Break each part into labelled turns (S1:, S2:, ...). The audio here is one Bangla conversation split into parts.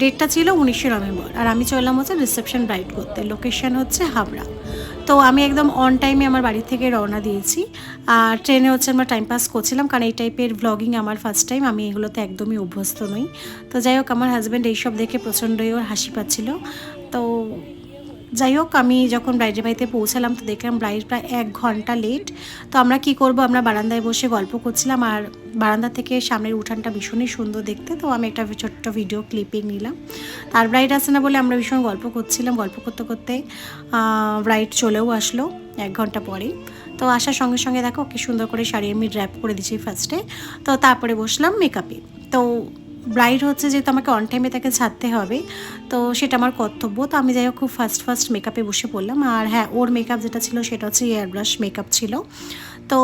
S1: ডেটটা ছিল উনিশে নভেম্বর আর আমি চললাম হচ্ছে রিসেপশন ব্রাইড করতে। লোকেশন হচ্ছে হাবড়া। তো আমি একদম অন টাইমে আমার বাড়ি থেকে রওনা দিয়েছি। আর ট্রেনে হচ্ছে আমার টাইম পাস করছিলাম কারণ এই টাইপের ব্লগিং আমার ফার্স্ট টাইম আমি এগুলোতে একদমই অভ্যস্ত নই। তো যাই হোক, আমার হাজব্যান্ড এইসব দেখে প্রচণ্ডই ওর হাসি পাচ্ছিল। তো যাই হোক, আমি যখন ব্রাইডের বাড়িতে পৌঁছালাম তো দেখলাম ব্রাইড প্রায় এক ঘণ্টা লেট তো আমরা কি করব? আমরা বারান্দায় বসে গল্প করছিলাম আর বারান্দা থেকে সামনের উঠানটা ভীষণই সুন্দর দেখতে। তো আমি একটা ছোট্ট ভিডিও ক্লিপিং নিলাম। তার ব্রাইড আসে না বলে আমরা ভীষণ গল্প করছিলাম। গল্প করতে করতে ব্রাইড চলেও আসলো এক ঘণ্টা পরে তো আসার সঙ্গে সঙ্গে দেখো কি সুন্দর করে শাড়ি আমি ড্র্যাপ করে দিয়েছি ফার্স্টে তো তারপরে বসলাম মেকআপে তো ব্রাইড হচ্ছে যেহেতু আমাকে অন টাইমে তাকে ছাড়তে হবে, তো সেটা আমার কর্তব্য। তো আমি যাই হোক খুব ফার্স্ট ফার্স্ট মেকআপে বসে পড়লাম। আর হ্যাঁ ওর মেকআপ যেটা ছিল সেটা হচ্ছে এয়ার ব্রাশ মেকআপ ছিল। তো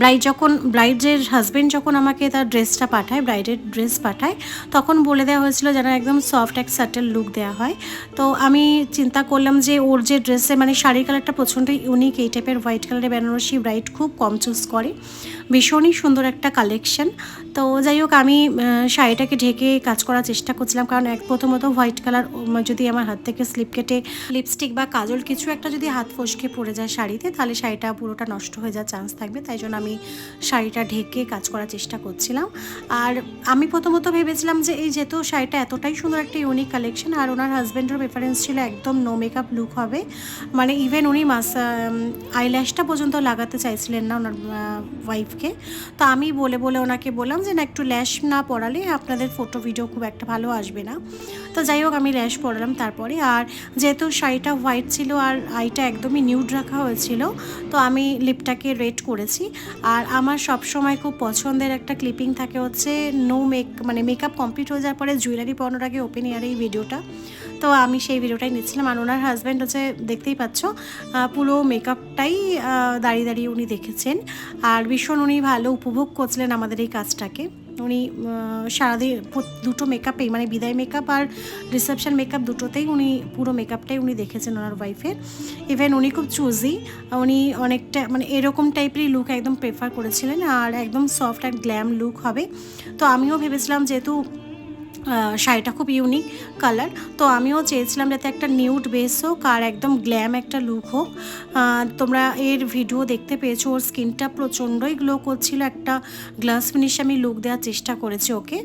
S1: ব্রাইড যখন ব্রাইডের হাজব্যান্ড যখন আমাকে তার ড্রেসটা পাঠায় ব্রাইডের ড্রেস পাঠায়, তখন বলে দেওয়া হয়েছিল যেন একদম সফট এক সাটেল লুক দেওয়া হয়। তো আমি চিন্তা করলাম যে ওর যে ড্রেসে মানে শাড়ির কালারটা প্রচণ্ড ইউনিক এই টাইপের হোয়াইট কালারের বেনারসি ব্রাইড খুব কম চুজ করে। ভীষণই সুন্দর একটা কালেকশন তো যাই হোক, আমি শাড়িটাকে ঢেকে কাজ করার চেষ্টা করছিলাম, কারণ এক প্রথমত হোয়াইট কালার যদি আমার হাত থেকে স্লিপ কেটে লিপস্টিক বা কাজল কিছু একটা যদি হাত ফসকে পড়ে যায় শাড়িতে, তাহলে শাড়িটা পুরোটা নষ্ট হয়ে যাওয়ার চান্স থাকবে, তাই জন্য আমি শাড়িটা ঢেকে কাজ করার চেষ্টা করছিলাম। আর আমি প্রথমত ভেবেছিলাম যে এই যেহেতু শাড়িটা এতটাই সুন্দর একটা ইউনিক কালেকশন আর ওনার হাজব্যান্ডের প্রেফারেন্স ছিল একদম নো মেকআপ লুক হবে। মানে ইভেন উনি মাস আইল্যাশটা পর্যন্ত লাগাতে চাইছিলেন না ওনার ওয়াইফকে তো আমি বলে বলে ওনাকে বললাম যে না, একটু ল্যাশ না পড়ালে আপনাদের ফটো ভিডিও খুব একটা ভালো আসবে না। তো যাই হোক, আমি ল্যাশ পরালাম তারপরে। আর যেহেতু শাড়িটা হোয়াইট ছিল আর আইটা একদমই নিউড রাখা হয়েছিল, তো আমি লিপটাকে রেড করেছি। আর আমার সব সময় খুব পছন্দের একটা ক্লিপিং থাকে হচ্ছে নো মেক মানে মেকআপ কমপ্লিট হয়ে যাওয়ার পরে জুয়েলারি পরানোর আগে ওপেন ইয়ার এই ভিডিওটা। তো আমি সেই ভিডিওটাই নিচ্ছিলাম আর ওনার হাজব্যান্ড হচ্ছে দেখতেই পাচ্ছ পুরো মেকআপটাই দাঁড়িয়ে দাঁড়িয়ে উনি দেখেছেন। আর ভীষণ উনি ভালো উপভোগ করছিলেন আমাদের এই কাজটাকে। উনি সারাদিন দুটো মেকআপেই মানে বিদায় মেকআপ আর রিসেপশন মেকআপ দুটোতেই উনি, পুরো মেকআপটাই উনি দেখেছেন ওনার ওয়াইফের ইভেন উনি খুব চুজি উনি অনেকটা মানে এরকম টাইপেরই লুক একদম প্রেফার করেছিলেন আর একদম সফট অ্যান্ড গ্ল্যাম লুক হবে। তো আমিও ভেবেছিলাম যেহেতু শাড়িটা খুব ইউনিক কালার তো আমিও চেয়েছিলাম যাতে একটা নিউড বেস হোক আর একদম গ্ল্যাম একটা লুক হোক। তোমরা এর ভিডিও দেখতে পেয়েছ, ওর স্কিনটা প্রচণ্ডই গ্লো করছিল, একটা গ্লাস ফিনিশ আমি লুক দেওয়ার চেষ্টা করেছি ওকে।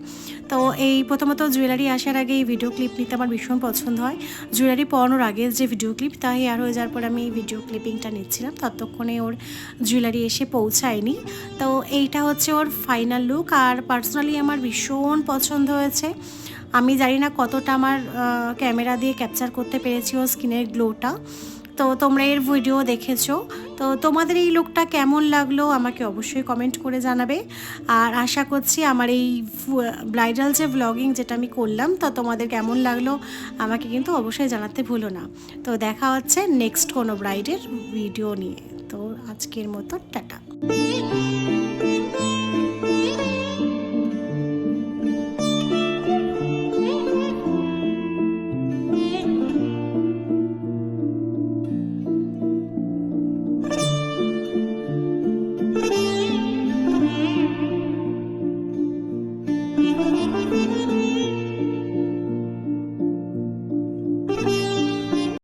S1: তো এই প্রথমত জুয়েলারি আসার আগে এই ভিডিও ক্লিপ নিতে আমার ভীষণ পছন্দ হয়। জুয়েলারি পরানোর আগে যে ভিডিও ক্লিপ তাই আর হয়ে যাওয়ার পর আমি এই ভিডিও ক্লিপিংটা নিচ্ছিলাম। ততক্ষণে ওর জুয়েলারি এসে পৌঁছায়নি। তো এইটা হচ্ছে ওর ফাইনাল লুক আর পার্সোনালি আমার ভীষণ পছন্দ হয়েছে। আমি জানি না কতটা আমার ক্যামেরা দিয়ে ক্যাপচার করতে পেরেছি ও স্কিনের গ্লোটা। তো তোমরা এর ভিডিও দেখেছ। তো তোমাদের এই লুকটা কেমন লাগল আমাকে অবশ্যই কমেন্ট করে জানাবে। আর আশা করছি আমার এই ব্রাইডাল যে ব্লগিং যেটা আমি করলাম, তো তোমাদের কেমন লাগল আমাকে কিন্তু অবশ্যই জানাতে ভুলো না। তো দেখা হচ্ছে নেক্সট কোনো ব্রাইডের ভিডিও নিয়ে। তো আজকের মতো, টাটা। Thank you.